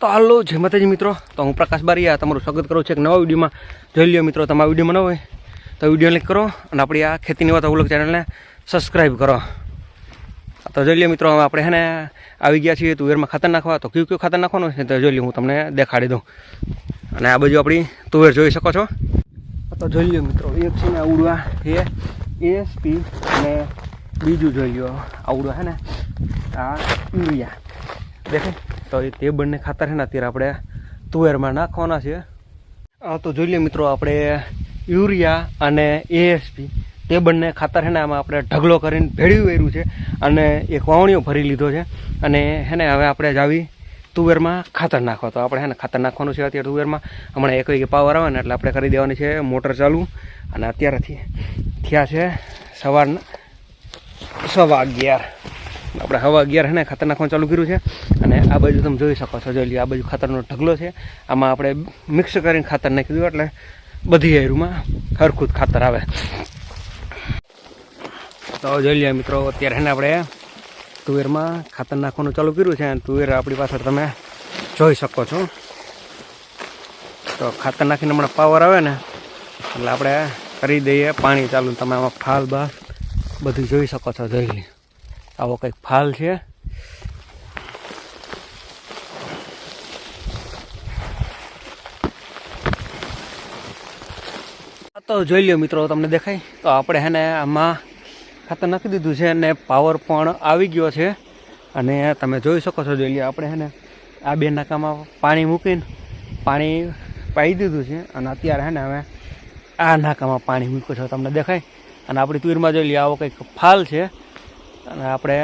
તો હાલો, જય માતાજી મિત્રો. તો હું પ્રકાશ બારીયા, તમારું સ્વાગત કરું છું એક નવા વિડીયોમાં. જોઈ લ્યો મિત્રો, તમારા વિડીયોમાં ન હોય તો વીડિયો લાઈક કરો અને આપણી આ ખેતીની વાત અવલોક ચેનલને સબસ્ક્રાઈબ કરો. તો જોઈ લ્યો મિત્રો, હવે આપણે હે ને આવી ગયા છીએ તુવેરમાં ખાતર નાખવા. તો કયું કયું ખાતર નાખવાનું છે તો જોઈ લ્યો, હું તમને દેખાડી દઉં. અને આ બાજુ આપણી તુવેર જોઈ શકો છો. તો જોઈ લ્યો મિત્રો, એક છે ને આવડવા એ એસપી અને બીજું જોઈ લ્યો આવડવા હે ને આ યુરિયા. દેખાય? તો તે બંને ખાતર છે ને અત્યારે આપણે તુવેરમાં નાખવાના છે. આ તો જોઈ લઈએ મિત્રો, આપણે યુરિયા અને એએસપી તે બંને ખાતર છે ને આમાં આપણે ઢગલો કરીને ભેળવી વેર્યું છે અને એક વાવણીઓ ભરી લીધો છે. અને હે ને, હવે આપણે જાવી તુવેરમાં ખાતર નાખવા. તો આપણે હે ને, ખાતર નાખવાનું છે અત્યારે તુવેરમાં. હમણાં એક વાગે પાવર આવે ને એટલે આપણે કરી દેવાની છે મોટર ચાલુ. અને અત્યારેથી થયા છે સવારના, સવા અગિયાર. આપણે હવા અગિયાર છે ને ખાતર નાખવાનું ચાલુ કર્યું છે. અને આ બાજુ તમે જોઈ શકો છો, જોઈ લો આ બાજુ ખાતરનો ઢગલો છે. આમાં આપણે મિક્સ કરીને ખાતર નાખી દીધું એટલે બધી એરુમાં હરખું ખાતર આવે. તો જોઈ લઈએ મિત્રો, અત્યારે છે ને આપણે તુવેરમાં ખાતર નાખવાનું ચાલુ કર્યું છે અને તુવેર આપણી પાછળ તમે જોઈ શકો છો. તો ખાતર નાખીને હમણાં પાવર આવે ને એટલે આપણે કરી દઈએ પાણી ચાલુ. તમે આમાં ફાલ, બાલ બધું જોઈ શકો છો, જોઈ લે આવો કંઈક ફાલ છે. તો જોઈ લ્યો મિત્રો, તમને દેખાય? તો આપણે હે ને આમાં ખાતર નાખી દીધું છે અને પાવર પણ આવી ગયો છે. અને તમે જોઈ શકો છો, જોઈ લ્યો, આપણે હે ને આ બે નાકામાં પાણી મૂકીને પાણી પાઈ દીધું છે. અને અત્યારે હે ને હવે આ નાકામાં પાણી મૂક્યું છે, તમને દેખાય? અને આપણી તુરમાં જોઈ લઈએ આવો કંઈક ફાલ છે. અને આપણે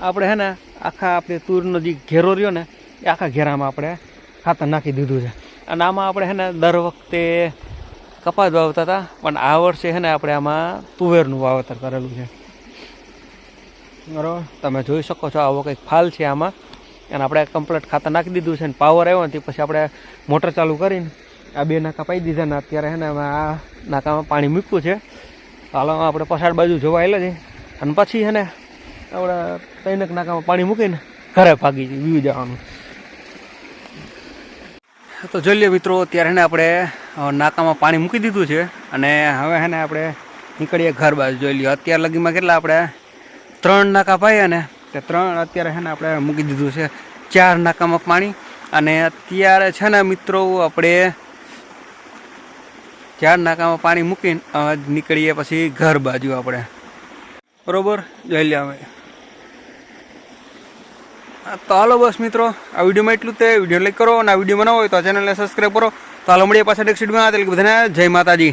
આપણે હે ને આખા આપણે તુરનો જે ઘેરો રહ્યો ને, એ આખા ઘેરામાં આપણે ખાતર નાખી દીધું છે. અને આમાં આપણે હે ને દર વખતે કપાસ વાવતા હતા, પણ આ વર્ષે હે ને આપણે આમાં તુવેરનું વાવેતર કરેલું છે. બરાબર? તમે જોઈ શકો છો, આવો કંઈક ફાલ છે આમાં. અને આપણે કમ્પ્લીટ ખાતર નાખી દીધું છે ને પાવર આવ્યો ને પછી આપણે મોટર ચાલુ કરીને આ બે નાકા પાઈ દીધા ને અત્યારે હે ને આ નાકામાં પાણી મૂક્યું છે. હાલમાં આપણે પછાડ બાજુ જોવા આવેલા છે. અને પછી હે ને આપણે તૈનક નાકામાં પાણી મૂકીને ઘરે ભાગી વીવી જવાનું. તો જોઈ લઈએ મિત્રો, અત્યારે ને આપણે નાકામાં પાણી મૂકી દીધું છે અને હવે છે ને આપણે નીકળીએ ઘર બાજુ. જોઈ લઈએ અત્યાર લગીમાં કેટલા આપણે, ત્રણ નાકા પાયા ને, તે ત્રણ અત્યારે છે ને આપણે મૂકી દીધું છે. ચાર નાકામાં પાણી અને અત્યારે છે ને મિત્રો, આપણે ચાર નાકામાં પાણી મૂકીને નીકળીએ પછી ઘર બાજુ આપણે. બરોબર? જોઈ લે અમે તો હાલો બસ મિત્રો. આ વિડીયોમાં એટલું તે. વીડિયો લાઈક કરો અને આ વીડિયો બનાવો હોય તો આ ચેનલને સબસ્ક્રાઈબ કરો. તો હાલો મળીએ પાછા નેક્સ્ટ વિડીયોમાં બધાને જય માતાજી.